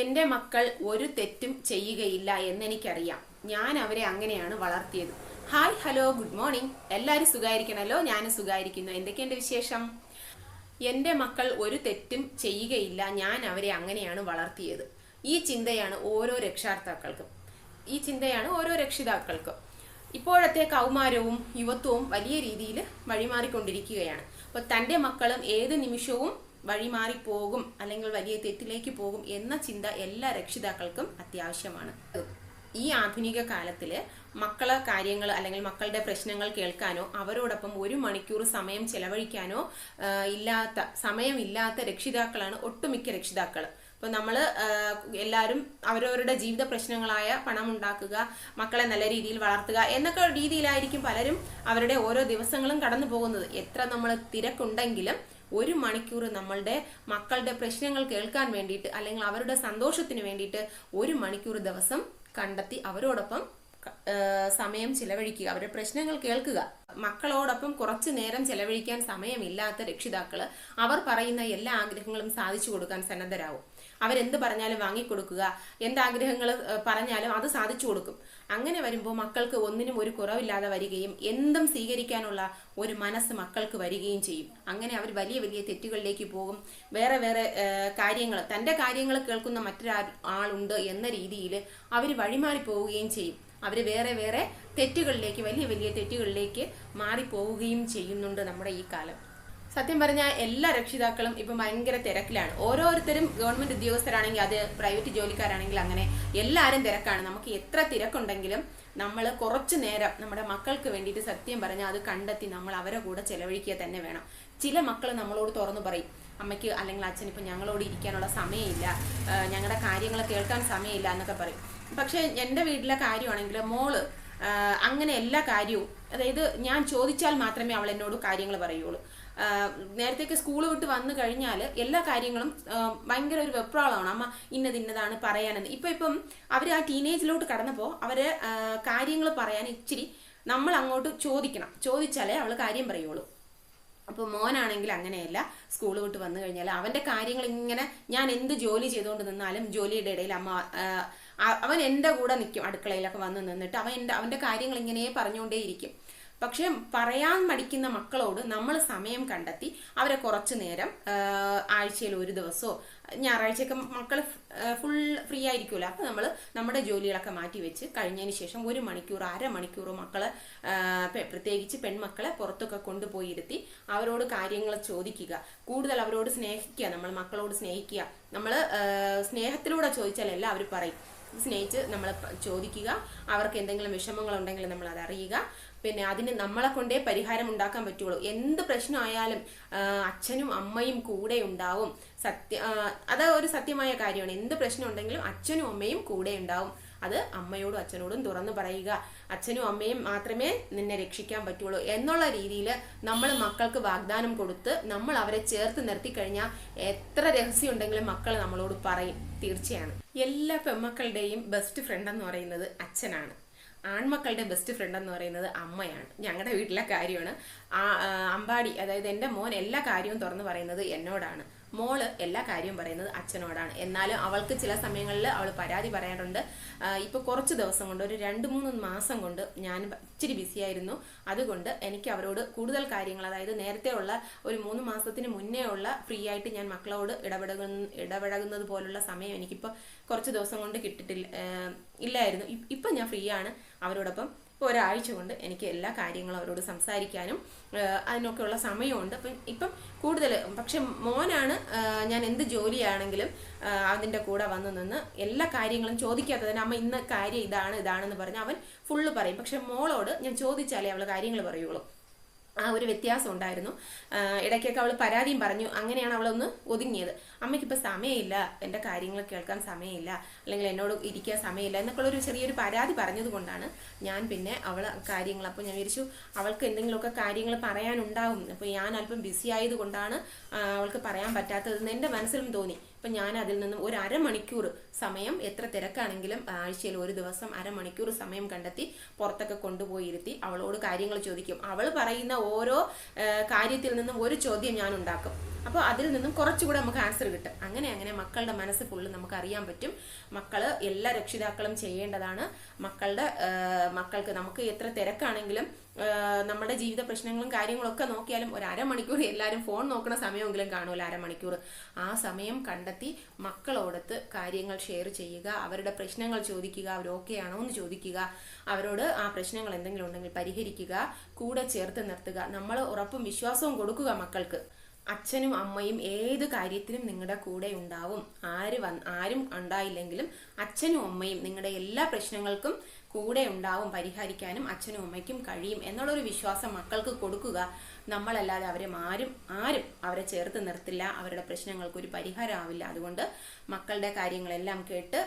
എന്റെ മക്കൾ ഒരു തെറ്റും ചെയ്യുകയില്ല എന്നെനിക്കറിയാം. ഞാൻ അവരെ അങ്ങനെയാണ് വളർത്തിയത്. Hi hello good morning. എല്ലാവരും സുഖമായിരിക്കണമല്ലോ ഞാനും സുഖമായിരിക്കുന്നു എന്തൊക്കെയുണ്ട് വിശേഷം? എന്റെ മക്കൾ ഒരു തെറ്റും ചെയ്യുകയില്ല. ഞാൻ അവരെ അങ്ങനെയാണ് വളർത്തിയത്. ഈ ചിന്തയാണ് ഓരോ രക്ഷാർത്ഥാക്കൾക്കും ഈ ചിന്തയാണ് ഓരോ രക്ഷിതാക്കൾക്കും. ഇപ്പോഴത്തെ കൗമാരവും യുവത്വവും വലിയ രീതിയിൽ വഴിമാറിക്കൊണ്ടിരിക്കുകയാണ്. അപ്പോൾ തന്റെ മക്കളും ഏത് നിമിഷവും വഴിമാറിപ്പോകും അല്ലെങ്കിൽ വലിയ തെറ്റിലേക്ക് പോകും എന്ന ചിന്ത എല്ലാ രക്ഷിതാക്കൾക്കും അത്യാവശ്യമാണ്. ഈ ആധുനിക കാലത്തിൽ മക്കളെ കാര്യങ്ങൾ അല്ലെങ്കിൽ മക്കളുടെ പ്രശ്നങ്ങൾ കേൾക്കാനോ അവരോടൊപ്പം ഒരു മണിക്കൂർ സമയം ചെലവഴിക്കാനോ ഇല്ലാത്ത സമയമില്ലാത്ത രക്ഷിതാക്കളാണ് ഒട്ടുമിക്ക രക്ഷിതാക്കൾ അപ്പോൾ നമ്മൾ എല്ലാവരും അവരവരുടെ ജീവിത പ്രശ്നങ്ങളായ പണം ഉണ്ടാക്കുക മക്കളെ നല്ല രീതിയിൽ വളർത്തുക എന്നൊക്കെ രീതിയിലായിരിക്കും പലരും അവരുടെ ഓരോ ദിവസങ്ങളും കടന്നു പോകുന്നത് എത്ര നമ്മൾ തിരക്കുണ്ടെങ്കിലും ഒരു മണിക്കൂർ നമ്മളുടെ മക്കളുടെ പ്രശ്നങ്ങൾ കേൾക്കാൻ വേണ്ടിയിട്ട് അല്ലെങ്കിൽ അവരുടെ സന്തോഷത്തിന് വേണ്ടിയിട്ട് ഒരു മണിക്കൂർ ദിവസം കണ്ടെത്തി അവരോടൊപ്പം സമയം ചിലവഴിക്കുക. അവരുടെ പ്രശ്നങ്ങൾ കേൾക്കുക. മക്കളോടൊപ്പം കുറച്ചു നേരം ചെലവഴിക്കാൻ സമയമില്ലാത്ത രക്ഷിതാക്കൾ അവർ പറയുന്ന എല്ലാ ആഗ്രഹങ്ങളും സാധിച്ചു കൊടുക്കാൻ സന്നദ്ധരാകും അവരെന്ത് പറഞ്ഞാലും വാങ്ങിക്കൊടുക്കുക എന്താഗ്രഹങ്ങൾ പറഞ്ഞാലും അത് സാധിച്ചു കൊടുക്കും. അങ്ങനെ വരുമ്പോൾ മക്കൾക്ക് ഒന്നിനും ഒരു കുറവില്ലാതെ വരികയും എന്തും സ്വീകരിക്കാനുള്ള ഒരു മനസ്സ് മക്കൾക്ക് വരികയും ചെയ്യും. അങ്ങനെ അവർ വലിയ വലിയ തെറ്റുകളിലേക്ക് പോകും. വേറെ വേറെ കാര്യങ്ങൾ തന്റെ കാര്യങ്ങൾ കേൾക്കുന്ന മറ്റൊരാ ആളുണ്ട് എന്ന രീതിയിൽ അവർ വഴിമാറി പോവുകയും ചെയ്യും. അവർ വേറെ വേറെ തെറ്റുകളിലേക്ക് വലിയ വലിയ തെറ്റുകളിലേക്ക് മാറിപ്പോവുകയും ചെയ്യുന്നുണ്ട് നമ്മുടെ ഈ കാലം. സത്യം പറഞ്ഞാൽ എല്ലാ രക്ഷിതാക്കളും ഇപ്പം ഭയങ്കര തിരക്കിലാണ്. ഓരോരുത്തരും ഗവൺമെന്റ് ഉദ്യോഗസ്ഥരാണെങ്കിൽ അത് പ്രൈവറ്റ് ജോലിക്കാരാണെങ്കിൽ അങ്ങനെ എല്ലാവരും തിരക്കാണ്. നമുക്ക് എത്ര തിരക്കുണ്ടെങ്കിലും നമ്മൾ കുറച്ചു നേരം നമ്മുടെ മക്കൾക്ക് വേണ്ടിയിട്ട് സത്യം പറഞ്ഞാൽ അത് കണ്ടെത്തി നമ്മൾ അവരെ കൂടെ ചെലവഴിക്കുക തന്നെ വേണം. ചില മക്കൾ നമ്മളോട് തുറന്നു പറയും അമ്മയ്ക്ക് അല്ലെങ്കിൽ അച്ഛൻ ഇപ്പം ഞങ്ങളോട് ഇരിക്കാനുള്ള സമയമില്ല ഞങ്ങളുടെ കാര്യങ്ങൾ കേൾക്കാൻ സമയമില്ല എന്നൊക്കെ പറയും. പക്ഷേ എന്റെ വീട്ടിലെ കാര്യമാണെങ്കിൽ മോൾ അങ്ങനെ എല്ലാ കാര്യവും അതായത് ഞാൻ ചോദിച്ചാൽ മാത്രമേ അവൾ എന്നോട് കാര്യങ്ങൾ പറയുള്ളൂ. നേരത്തേക്ക് സ്കൂൾ വിട്ട് വന്നു കഴിഞ്ഞാൽ എല്ലാ കാര്യങ്ങളും ഭയങ്കര ഒരു വെപ്രാളമാണ്. അമ്മ ഇന്നത് ഇന്നതാണ് പറയാനെന്ന്. ഇപ്പം ഇപ്പം അവർ ആ ടീനേജിലോട്ട് കടന്നപ്പോൾ അവർ കാര്യങ്ങൾ പറയാൻ ഇച്ചിരി നമ്മൾ അങ്ങോട്ട് ചോദിക്കണം. ചോദിച്ചാലേ അവൾ കാര്യം പറയുള്ളൂ. അപ്പോൾ മോനാണെങ്കിൽ അങ്ങനെയല്ല. സ്കൂൾ വിട്ട് വന്നു കഴിഞ്ഞാൽ അവന്റെ കാര്യങ്ങൾ ഇങ്ങനെ ഞാൻ എന്ത് ജോലി ചെയ്തുകൊണ്ട് നിന്നാലും ജോലിയുടെ ഇടയിൽ അമ്മ അവൻ എന്റെ കൂടെ നിൽക്കും അടുക്കളയിലൊക്കെ വന്ന് നിന്നിട്ട്. അവൻ എന്റെ അവന്റെ കാര്യങ്ങൾ ഇങ്ങനെ പറഞ്ഞുകൊണ്ടേയിരിക്കും പക്ഷെ പറയാൻ മടിക്കുന്ന മക്കളോട് നമ്മൾ സമയം കണ്ടെത്തി അവരെ കുറച്ചു നേരം ആഴ്ചയിൽ ഒരു ദിവസമോ ഞായറാഴ്ചയൊക്കെ മക്കൾ ഫുൾ ഫ്രീ ആയിരിക്കുമല്ലോ. അപ്പോൾ നമ്മൾ നമ്മുടെ ജോലികളൊക്കെ മാറ്റി വെച്ച് കഴിഞ്ഞതിന് ശേഷം ഒരു മണിക്കൂർ അരമണിക്കൂർ മക്കളെ പ്രത്യേകിച്ച് പെൺമക്കളെ പുറത്തൊക്കെ കൊണ്ടുപോയി ഇരുത്തി അവരോട് കാര്യങ്ങൾ ചോദിക്കുക. കൂടുതൽ അവരോട് സ്നേഹിക്കുക നമ്മൾ മക്കളോട് സ്നേഹിക്കുക. നമ്മൾ സ്നേഹത്തിലൂടെ ചോദിച്ചാലല്ല അവർ പറയും. സ്നേഹിച്ച് നമ്മൾ ചോദിക്കുക. അവർക്ക് എന്തെങ്കിലും വിഷമങ്ങളുണ്ടെങ്കിൽ നമ്മൾ അത് അറിയുക. പിന്നെ അതിന് നമ്മളെ കൊണ്ടേ പരിഹാരം ഉണ്ടാക്കാൻ പറ്റുള്ളൂ. എന്ത് പ്രശ്നമായാലും അച്ഛനും അമ്മയും കൂടെ ഉണ്ടാവും. സത്യ അത് ഒരു സത്യമായ കാര്യമാണ്. എന്ത് പ്രശ്നം ഉണ്ടെങ്കിലും അച്ഛനും അമ്മയും കൂടെ ഉണ്ടാവും. അത് അമ്മയോടും അച്ഛനോടും തുറന്നു പറയുക. അച്ഛനും അമ്മയും മാത്രമേ നിന്നെ രക്ഷിക്കാൻ പറ്റുള്ളൂ എന്നുള്ള രീതിയിൽ നമ്മൾ മക്കൾക്ക് വാഗ്ദാനം കൊടുത്ത് നമ്മൾ അവരെ ചേർത്ത് നിർത്തി കഴിഞ്ഞാൽ എത്ര രഹസ്യം ഉണ്ടെങ്കിലും മക്കൾ നമ്മളോട് പറയും. തീർച്ചയാണ്. എല്ലാ പെൺമക്കളുടെയും ബെസ്റ്റ് ഫ്രണ്ട് എന്ന് പറയുന്നത് അച്ഛനാണ്. ആൺമക്കളുടെ ബെസ്റ്റ് ഫ്രണ്ട് എന്ന് പറയുന്നത് അമ്മയാണ്. ഞങ്ങളുടെ വീട്ടിലെ കാര്യമാണ്. അമ്പാടി അതായത് എന്റെ മോൻ എല്ലാ കാര്യവും തുറന്നു പറയുന്നത് എന്നോടാണ്. മോൾ എല്ലാ കാര്യവും പറയുന്നത് അച്ഛനോടാണ്. എന്നാലും അവൾക്ക് ചില സമയങ്ങളിൽ അവൾ പരാതി പറയാറുണ്ട്. ഇപ്പോൾ ഇപ്പൊ കുറച്ച് ദിവസം കൊണ്ട് ഒരു രണ്ട് മൂന്ന് മാസം കൊണ്ട് ഞാൻ ഇച്ചിരി ബിസി ആയിരുന്നു. അതുകൊണ്ട് എനിക്ക് അവരോട് കൂടുതൽ കാര്യങ്ങൾ അതായത് നേരത്തെ ഉള്ള ഒരു മൂന്ന് മാസത്തിന് മുന്നേ ഉള്ള ഫ്രീ ആയിട്ട് ഞാൻ മക്കളോട് ഇടപെടുന്ന ഇടപഴകുന്നത് പോലുള്ള സമയം എനിക്കിപ്പോൾ കുറച്ച് ദിവസം കൊണ്ട് കിട്ടിട്ടില്ല ഇല്ലായിരുന്നു. ഇപ്പം ഞാൻ ഫ്രീ ആണ് അവരോടൊപ്പം. ഇപ്പോൾ ഒരാഴ്ച കൊണ്ട് എനിക്ക് എല്ലാ കാര്യങ്ങളും അവരോട് സംസാരിക്കാനും അതിനൊക്കെയുള്ള സമയമുണ്ട്. അപ്പം ഇപ്പം കൂടുതൽ പക്ഷെ മോനാണ് ഞാൻ എന്ത് ജോലിയാണെങ്കിലും അതിന്റെ കൂടെ വന്നു നിന്ന് എല്ലാ കാര്യങ്ങളും ചോദിക്കാത്തതിന് അമ്മ ഇന്ന കാര്യം ഇതാണ് ഇതാണെന്ന് പറഞ്ഞ് അവൻ ഫുള്ള് പറയും. പക്ഷെ മോളോട് ഞാൻ ചോദിച്ചാലേ അവൾ കാര്യങ്ങൾ പറയുള്ളൂ. ആ ഒരു വ്യത്യാസം ഉണ്ടായിരുന്നു. ഇടയ്ക്കൊക്കെ അവൾ പരാതിയും പറഞ്ഞു. അങ്ങനെയാണ് അവളൊന്ന് ഒതുങ്ങിയത്. അമ്മയ്ക്കിപ്പോൾ സമയമില്ല. എന്റെ കാര്യങ്ങൾ കേൾക്കാൻ സമയമില്ല. അല്ലെങ്കിൽ എന്നോട് ഇരിക്കാൻ സമയമില്ല എന്നൊക്കെയുള്ള ഒരു ചെറിയൊരു പരാതി പറഞ്ഞതുകൊണ്ടാണ് ഞാൻ പിന്നെ അവൾ കാര്യങ്ങൾ അപ്പോൾ ഞാൻ വിചാരിച്ചു അവൾക്ക് എന്തെങ്കിലുമൊക്കെ കാര്യങ്ങൾ പറയാനുണ്ടാവും. അപ്പോൾ ഞാൻ അല്പം ബിസി ആയതുകൊണ്ടാണ് അവൾക്ക് പറയാൻ പറ്റാത്തതെന്ന് എന്റെ മനസ്സിലും തോന്നി. അപ്പം ഞാൻ അതിൽ നിന്നും ഒരു അരമണിക്കൂർ സമയം എത്ര തിരക്കാണെങ്കിലും ആഴ്ചയിൽ ഒരു ദിവസം അരമണിക്കൂർ സമയം കണ്ടെത്തി പുറത്തൊക്കെ കൊണ്ടുപോയി ഇരുത്തി അവളോട് കാര്യങ്ങൾ ചോദിക്കും. അവൾ പറയുന്ന ഓരോ കാര്യത്തിൽ നിന്നും ഒരു ചോദ്യം ഞാൻ ഉണ്ടാക്കും. അപ്പോൾ അതിൽ നിന്നും കുറച്ചുകൂടെ നമുക്ക് ആൻസർ കിട്ടും. അങ്ങനെ അങ്ങനെ മക്കളുടെ മനസ്സ് ഫുള്ള് നമുക്ക് അറിയാൻ പറ്റും. മക്കൾ എല്ലാ രക്ഷിതാക്കളും ചെയ്യേണ്ടതാണ്. മക്കളുടെ മക്കൾക്ക് നമുക്ക് എത്ര തിരക്കാണെങ്കിലും നമ്മുടെ ജീവിത പ്രശ്നങ്ങളും കാര്യങ്ങളും ഒക്കെ നോക്കിയാലും ഒരു അരമണിക്കൂർ എല്ലാവരും ഫോൺ നോക്കുന്ന സമയമെങ്കിലും കാണുമല്ലോ അരമണിക്കൂർ. ആ സമയം കണ്ടെത്തി മക്കളോടത്ത് കാര്യങ്ങൾ ഷെയർ ചെയ്യുക അവരുടെ പ്രശ്നങ്ങൾ ചോദിക്കുക അവർ ഓക്കെ ആണോ എന്ന് ചോദിക്കുക അവരോട് ആ പ്രശ്നങ്ങൾ എന്തെങ്കിലും ഉണ്ടെങ്കിൽ പരിഹരിക്കുക കൂടെ ചേർത്ത് നിർത്തുക. നമ്മൾ ഉറപ്പും വിശ്വാസവും കൊടുക്കുക മക്കൾക്ക്. അച്ഛനും അമ്മയും ഏത് കാര്യത്തിനും നിങ്ങളുടെ കൂടെ ഉണ്ടാവും. ആര് വന്ന് ആരും ഉണ്ടായില്ലെങ്കിലും അച്ഛനും അമ്മയും നിങ്ങളുടെ എല്ലാ പ്രശ്നങ്ങൾക്കും കൂടെ ഉണ്ടാവും പരിഹരിക്കാനും അച്ഛനും അമ്മയ്ക്കും കഴിയും എന്നുള്ളൊരു വിശ്വാസം മക്കൾക്ക് കൊടുക്കുക. നമ്മളല്ലാതെ അവരെ ആരും ആരും അവരെ ചേർത്ത് നിർത്തില്ല. അവരുടെ പ്രശ്നങ്ങൾക്ക് ഒരു പരിഹാരമാവില്ല. അതുകൊണ്ട് മക്കളുടെ കാര്യങ്ങളെല്ലാം കേട്ട്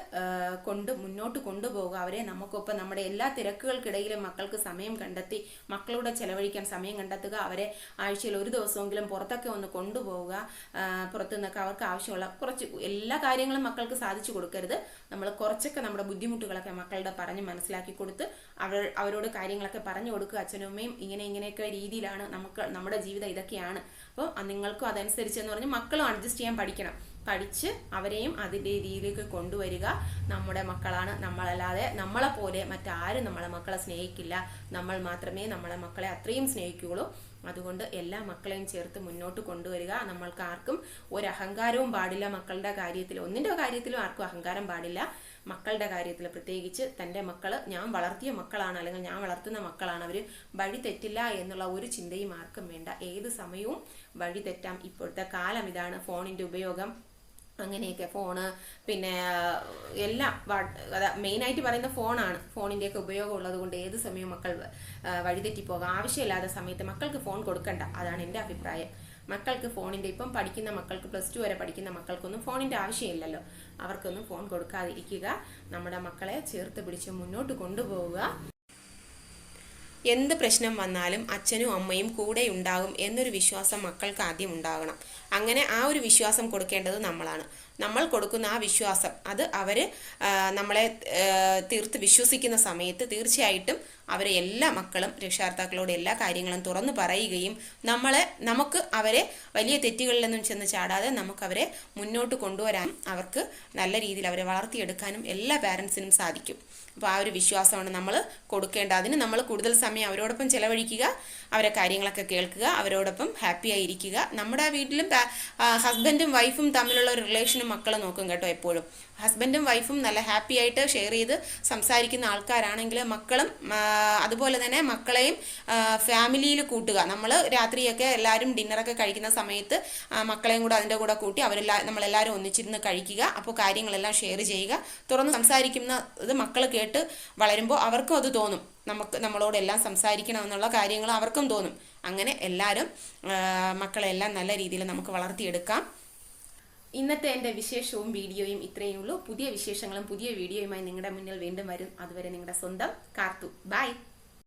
കൊണ്ട് മുന്നോട്ട് കൊണ്ടുപോകുക. അവരെ നമുക്കൊപ്പം നമ്മുടെ എല്ലാ തിരക്കുകൾക്കിടയിലും മക്കൾക്ക് സമയം കണ്ടെത്തി മക്കളോട് ചെലവഴിക്കാൻ സമയം കണ്ടെത്തുക. അവരെ ആഴ്ചയിൽ ഒരു ദിവസമെങ്കിലും പുറത്തൊക്കെ ഒന്ന് കൊണ്ടുപോവുക ആ, പുറത്തു നിന്നൊക്കെ അവർക്ക് ആവശ്യമുള്ള കുറച്ച് എല്ലാ കാര്യങ്ങളും മക്കൾക്ക് സാധിച്ചു കൊടുക്കരുത്. നമ്മൾ കുറച്ചൊക്കെ നമ്മുടെ ബുദ്ധിമുട്ടുകളൊക്കെ മക്കളുടെ പറഞ്ഞ് മനസ്സിലാക്കി കൊടുത്ത് അവർ അവരോട് കാര്യങ്ങളൊക്കെ പറഞ്ഞു കൊടുക്കുക. അച്ഛനും അമ്മയും ഇങ്ങനെ ഇങ്ങനെയൊക്കെ രീതിയിലാണ് നമുക്ക് നമ്മുടെ ജീവിതം ഇതൊക്കെയാണ്. അപ്പോൾ നിങ്ങൾക്കും അതനുസരിച്ച് എന്ന് പറഞ്ഞ് മക്കളും അഡ്ജസ്റ്റ് ചെയ്യാൻ പഠിക്കണം. പഠിച്ച് അവരെയും അതിന്റെ രീതിയിലേക്ക് കൊണ്ടുവരിക. നമ്മുടെ മക്കളാണ് നമ്മളല്ലാതെ നമ്മളെ പോലെ മറ്റാരും നമ്മളെ മക്കളെ സ്നേഹിക്കില്ല. നമ്മൾ മാത്രമേ നമ്മളെ മക്കളെ അത്രയും സ്നേഹിക്കുകയുള്ളൂ. അതുകൊണ്ട് എല്ലാ മക്കളെയും ചേർത്ത് മുന്നോട്ട് കൊണ്ടുവരിക. നമ്മൾക്ക് ആർക്കും ഒരു അഹങ്കാരവും പാടില്ല മക്കളുടെ കാര്യത്തിൽ. ഒന്നിന്റെ കാര്യത്തിലും ആർക്കും അഹങ്കാരം പാടില്ല. മക്കളുടെ കാര്യത്തിൽ പ്രത്യേകിച്ച് തന്റെ മക്കൾ ഞാൻ വളർത്തിയ മക്കളാണ് അല്ലെങ്കിൽ ഞാൻ വളർത്തുന്ന മക്കളാണ് അവർ വഴി തെറ്റില്ല എന്നുള്ള ഒരു ചിന്തയും ആർക്കും വേണ്ട. ഏത് സമയവും വഴി തെറ്റാം. ഇപ്പോഴത്തെ കാലം ഇതാണ് ഫോണിന്റെ ഉപയോഗം അങ്ങനെയൊക്കെ ഫോണ് പിന്നെ എല്ലാം മെയിനായിട്ട് പറയുന്ന ഫോണാണ്. ഫോണിന്റെയൊക്കെ ഉപയോഗം ഉള്ളത് കൊണ്ട് ഏത് സമയവും മക്കൾ വഴിതെറ്റി വഴിതെറ്റിപ്പോകാം ആവശ്യമില്ലാത്ത സമയത്ത് മക്കൾക്ക് ഫോൺ കൊടുക്കണ്ട. അതാണ് എന്റെ അഭിപ്രായം. മക്കൾക്ക് ഫോണിന്റെ ഇപ്പം പഠിക്കുന്ന മക്കൾക്ക് പ്ലസ് ടു വരെ പഠിക്കുന്ന മക്കൾക്കൊന്നും ഫോണിന്റെ ആവശ്യമില്ലല്ലോ. അവർക്കൊന്നും ഫോൺ കൊടുക്കാതിരിക്കുക. നമ്മുടെ മക്കളെ ചേർത്ത് പിടിച്ച് മുന്നോട്ട് കൊണ്ടുപോവുക. എന്ത് പ്രശ്നം വന്നാലും അച്ഛനും അമ്മയും കൂടെ ഉണ്ടാകും എന്നൊരു വിശ്വാസം മക്കൾക്ക് ആദ്യം ഉണ്ടാകണം. അങ്ങനെ ആ ഒരു വിശ്വാസം കൊടുക്കേണ്ടത് നമ്മളാണ്. നമ്മൾ കൊടുക്കുന്ന ആ വിശ്വാസം അത് അവർ നമ്മളെ തീർത്ത് വിശ്വസിക്കുന്ന സമയത്ത് തീർച്ചയായിട്ടും അവരെ എല്ലാ മക്കളും രക്ഷാകർത്താക്കളോട് എല്ലാ കാര്യങ്ങളും തുറന്നു പറയുകയും നമ്മളെ നമുക്ക് അവരെ വലിയ തെറ്റുകളിലൊന്നും ചെന്ന് ചാടാതെ നമുക്ക് അവരെ മുന്നോട്ട് കൊണ്ടുവരാൻ അവർക്ക് നല്ല രീതിയിൽ അവരെ വളർത്തിയെടുക്കാനും എല്ലാ പാരൻസിനും സാധിക്കും. അപ്പോൾ ആ ഒരു വിശ്വാസമാണ് നമ്മൾ കൊടുക്കേണ്ട അതിന് നമ്മൾ കൂടുതൽ സമയം അവരോടൊപ്പം ചിലവഴിക്കുക അവരെ കാര്യങ്ങളൊക്കെ കേൾക്കുക അവരോടൊപ്പം ഹാപ്പി ആയിരിക്കുക. നമ്മുടെ വീട്ടിലും ഹസ്ബൻഡും വൈഫും തമ്മിലുള്ള ഒരു റിലേഷനും മക്കൾ നോക്കും കേട്ടോ എപ്പോഴും. ഹസ്ബൻഡും വൈഫും നല്ല ഹാപ്പി ആയിട്ട് ഷെയർ ചെയ്ത് സംസാരിക്കുന്ന ആൾക്കാരാണെങ്കിൽ മക്കളും അതുപോലെ തന്നെ മക്കളെയും ഫാമിലിയിൽ കൂട്ടുക. നമ്മൾ രാത്രിയൊക്കെ എല്ലാവരും ഡിന്നറൊക്കെ കഴിക്കുന്ന സമയത്ത് മക്കളെയും കൂടെ അതിന്റെ കൂടെ കൂട്ടി അവരെല്ലാ നമ്മളെല്ലാവരും ഒന്നിച്ചിരുന്ന് കഴിക്കുക. അപ്പോൾ കാര്യങ്ങളെല്ലാം ഷെയർ ചെയ്യുക. തുറന്ന് സംസാരിക്കുന്ന ഇത് മക്കൾ കേട്ട് വളരുമ്പോൾ അവർക്കും അത് തോന്നും. നമുക്ക് നമ്മളോട് എല്ലാം സംസാരിക്കണം എന്നുള്ള കാര്യങ്ങൾ അവർക്കും തോന്നും. അങ്ങനെ എല്ലാവരും മക്കളെല്ലാം നല്ല രീതിയിൽ നമുക്ക് വളർത്തിയെടുക്കാം. ഇന്നത്തെ എന്റെ വിശേഷവും വീഡിയോയും ഇത്രയേ ഉള്ളൂ. പുതിയ വിശേഷങ്ങളും പുതിയ വീഡിയോയുമായി നിങ്ങളുടെ മുന്നിൽ വീണ്ടും വരും. അതുവരെ നിങ്ങളുടെ സ്വന്തം കാർത്തു. ബൈ.